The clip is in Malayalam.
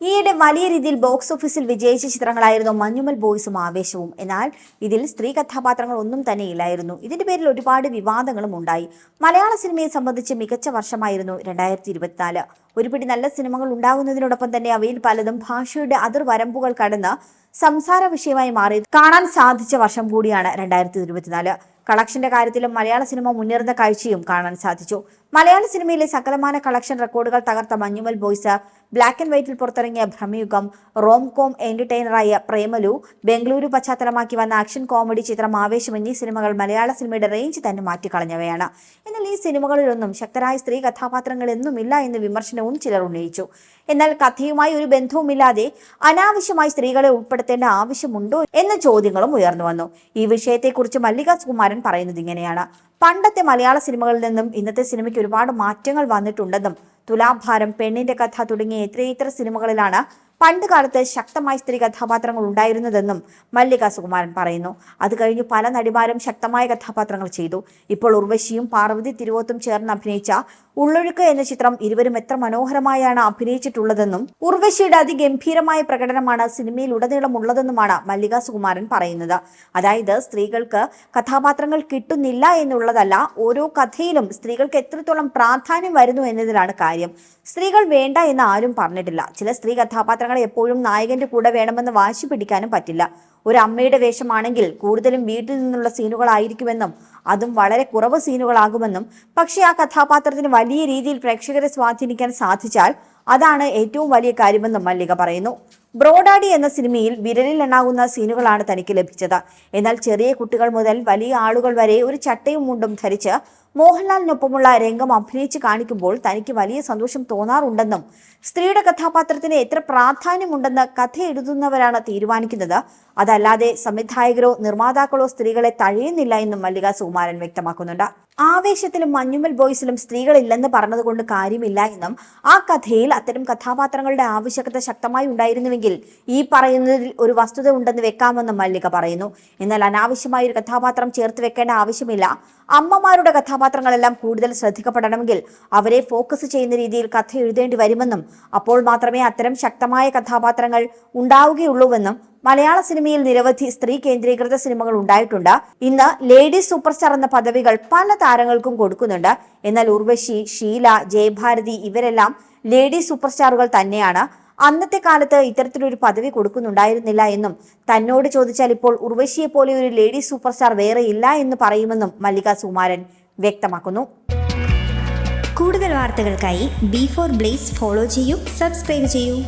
ഈയിടെ വലിയ രീതിയിൽ ബോക്സ് ഓഫീസിൽ വിജയിച്ച ചിത്രങ്ങളായിരുന്നു മഞ്ഞുമൽ ബോയ്സും ആവേശവും. എന്നാൽ ഇതിൽ സ്ത്രീ കഥാപാത്രങ്ങൾ ഒന്നും തന്നെ ഇല്ലായിരുന്നു. ഇതിന്റെ പേരിൽ ഒരുപാട് വിവാദങ്ങളും ഉണ്ടായി. മലയാള സിനിമയെ സംബന്ധിച്ച് മികച്ച വർഷമായിരുന്നു രണ്ടായിരത്തി ഇരുപത്തിനാല് ഒരുപിടി നല്ല സിനിമകൾ ഉണ്ടാകുന്നതിനോടൊപ്പം തന്നെ അവയിൽ പലതും ഭാഷയുടെ അതിർവരമ്പുകൾ കടന്ന് സംസാര വിഷയമായി മാറി കാണാൻ സാധിച്ച വർഷം കൂടിയാണ് രണ്ടായിരത്തി ഇരുപത്തിനാല് കളക്ഷന്റെ കാര്യത്തിലും മലയാള സിനിമ മുന്നേറുന്ന കാഴ്ചയും കാണാൻ സാധിച്ചു. മലയാള സിനിമയിലെ സകലമാന കളക്ഷൻ റെക്കോർഡുകൾ തകർത്ത മഞ്ഞുമൽ ബോയ്സ് ബ്ലാക്ക് ആൻഡ് വൈറ്റിൽ പുറത്തിറങ്ങിയ ഭ്രമയുഗം റോം കോം എന്റർടൈനറായ പ്രേമലു ബംഗളൂരു പശ്ചാത്തലമാക്കി വന്ന ആക്ഷൻ കോമഡി ചിത്രം ആവേശം എന്നീ സിനിമകൾ മലയാള സിനിമയുടെ റേഞ്ച് തന്നെ മാറ്റിക്കളഞ്ഞവയാണ്. എന്നാൽ ഈ സിനിമകളിലൊന്നും ശക്തരായ സ്ത്രീ കഥാപാത്രങ്ങൾ എന്നുമില്ല എന്ന വിമർശനവും ചിലർ ഉന്നയിച്ചു. എന്നാൽ കഥയുമായി ഒരു ബന്ധവുമില്ലാതെ അനാവശ്യമായി സ്ത്രീകളെ ഉൾപ്പെടുത്തേണ്ട ആവശ്യമുണ്ടോ എന്ന ചോദ്യങ്ങളും ഉയർന്നു വന്നു. ഈ വിഷയത്തെക്കുറിച്ച് മല്ലിക സുകുമാരൻ പറയുന്നത് ഇങ്ങനെയാണ്. പണ്ടത്തെ മലയാള സിനിമകളിൽ നിന്നും ഇന്നത്തെ സിനിമയ്ക്ക് ഒരുപാട് മാറ്റങ്ങൾ വന്നിട്ടുണ്ടെന്നും തുലാഭാരം പെണ്ണിന്റെ കഥ തുടങ്ങിയ എത്രയെത്ര സിനിമകളിലാണ് പണ്ട് കാലത്ത് ശക്തമായ സ്ത്രീ കഥാപാത്രങ്ങൾ ഉണ്ടായിരുന്നതെന്നും മല്ലിക സുകുമാരൻ പറയുന്നു. അത് കഴിഞ്ഞു പല നടിമാരും ശക്തമായ കഥാപാത്രങ്ങൾ ചെയ്തു. ഇപ്പോൾ ഉർവശിയും പാർവതി തിരുവോത്തും ചേർന്ന് അഭിനയിച്ച ഉള്ളൊഴുക്ക് എന്ന ചിത്രം ഇരുവരും എത്ര മനോഹരമായാണ് അഭിനയിച്ചിട്ടുള്ളതെന്നും ഉർവശിയുടെ അതിഗംഭീരമായ പ്രകടനമാണ് സിനിമയിൽ ഉടനീളം ഉള്ളതെന്നുമാണ് മല്ലിക സുകുമാരൻ പറയുന്നത്. അതായത് സ്ത്രീകൾക്ക് കഥാപാത്രങ്ങൾ കിട്ടുന്നില്ല എന്നുള്ളതല്ല ഓരോ കഥയിലും സ്ത്രീകൾക്ക് എത്രത്തോളം പ്രാധാന്യം വരുന്നു എന്നതിലാണ് കാര്യം. സ്ത്രീകൾ വേണ്ട എന്ന് ആരും പറഞ്ഞിട്ടില്ല. ചില സ്ത്രീ കഥാപാത്രങ്ങളെ എപ്പോഴും നായകന്റെ കൂടെ വേണമെന്ന് വാശി പിടിക്കാനും പറ്റില്ല. ഒരു അമ്മയുടെ വേഷമാണെങ്കിൽ കൂടുതലും വീട്ടിൽ നിന്നുള്ള സീനുകളായിരിക്കുമെന്നും അതും വളരെ കുറവ് സീനുകളാകുമെന്നും പക്ഷേ ആ കഥാപാത്രത്തിന് വലിയ രീതിയിൽ പ്രേക്ഷകരെ സ്വാധീനിക്കാൻ സാധിച്ചാൽ അതാണ് ഏറ്റവും വലിയ കാര്യമെന്നും മല്ലിക പറയുന്നു. ബ്രോഡാഡി എന്ന സിനിമയിൽ വിരലിൽ എണ്ണാകുന്ന സീനുകളാണ് തനിക്ക് ലഭിച്ചത്. എന്നാൽ ചെറിയ കുട്ടികൾ മുതൽ വലിയ ആളുകൾ വരെ ഒരു ചട്ടയും മുണ്ടും ധരിച്ച് മോഹൻലാലിനൊപ്പമുള്ള രംഗം അഭിനയിച്ച് കാണിക്കുമ്പോൾ തനിക്ക് വലിയ സന്തോഷം തോന്നാറുണ്ടെന്നും സ്ത്രീയുടെ കഥാപാത്രത്തിന് എത്ര പ്രാധാന്യമുണ്ടെന്ന് കഥ എഴുതുന്നവരാണ് തീരുമാനിക്കുന്നത് അതല്ലാതെ സംവിധായകരോ നിർമ്മാതാക്കളോ സ്ത്രീകളെ തഴയുന്നില്ല എന്നും മല്ലിക സുകുമാരൻ വ്യക്തമാക്കുന്നുണ്ട്. ആവേശത്തിലും മഞ്ഞുമൽ ബോയ്സിലും സ്ത്രീകളില്ലെന്ന് പറഞ്ഞതുകൊണ്ട് കാര്യമില്ല എന്നും ആ കഥയിൽ അത്തരം കഥാപാത്രങ്ങളുടെ ആവശ്യകത ശക്തമായി ഉണ്ടായിരുന്നുവെങ്കിൽ ഈ പറയുന്നതിൽ ഒരു വസ്തുത ഉണ്ടെന്ന് വെക്കാമെന്നും മല്ലിക പറയുന്നു. എന്നാൽ അനാവശ്യമായ ഒരു കഥാപാത്രം ചേർത്ത് വെക്കേണ്ട ആവശ്യമില്ല. അമ്മമാരുടെ കഥാപാത്രങ്ങളെല്ലാം കൂടുതൽ ശ്രദ്ധിക്കപ്പെടണമെങ്കിൽ അവരെ ഫോക്കസ് ചെയ്യുന്ന രീതിയിൽ കഥ എഴുതേണ്ടി വരുമെന്നും അപ്പോൾ മാത്രമേ അത്തരം ശക്തമായ കഥാപാത്രങ്ങൾ ഉണ്ടാവുകയുള്ളൂവെന്നും മലയാള സിനിമയിൽ നിരവധി സ്ത്രീ കേന്ദ്രീകൃത സിനിമകൾ ഉണ്ടായിട്ടുണ്ട്. ഇന്ന് ലേഡി സൂപ്പർസ്റ്റാർ എന്ന പദവികൾ പല താരങ്ങൾക്കും കൊടുക്കുന്നുണ്ട്. എന്നാൽ ഉർവശി ഷീല ജയഭാരതി ഇവരെല്ലാം ലേഡി സൂപ്പർ സ്റ്റാറുകൾ തന്നെയാണ്. അന്നത്തെ കാലത്ത് ഇത്തരത്തിലൊരു പദവി കൊടുക്കുന്നുണ്ടായിരുന്നില്ല എന്നും തന്നോട് ചോദിച്ചാൽ ഇപ്പോൾ ഉർവശിയെ പോലെ ഒരു ലേഡി സൂപ്പർ സ്റ്റാർ വേറെ ഇല്ല എന്ന് പറയുമെന്നും മല്ലിക സുമാരൻ വ്യക്തമാക്കുന്നു. കൂടുതൽ വാർത്തകൾക്കായി ബി ഫോർ ബ്ലേസ് ഫോളോ ചെയ്യൂ സബ്സ്ക്രൈബ് ചെയ്യൂ.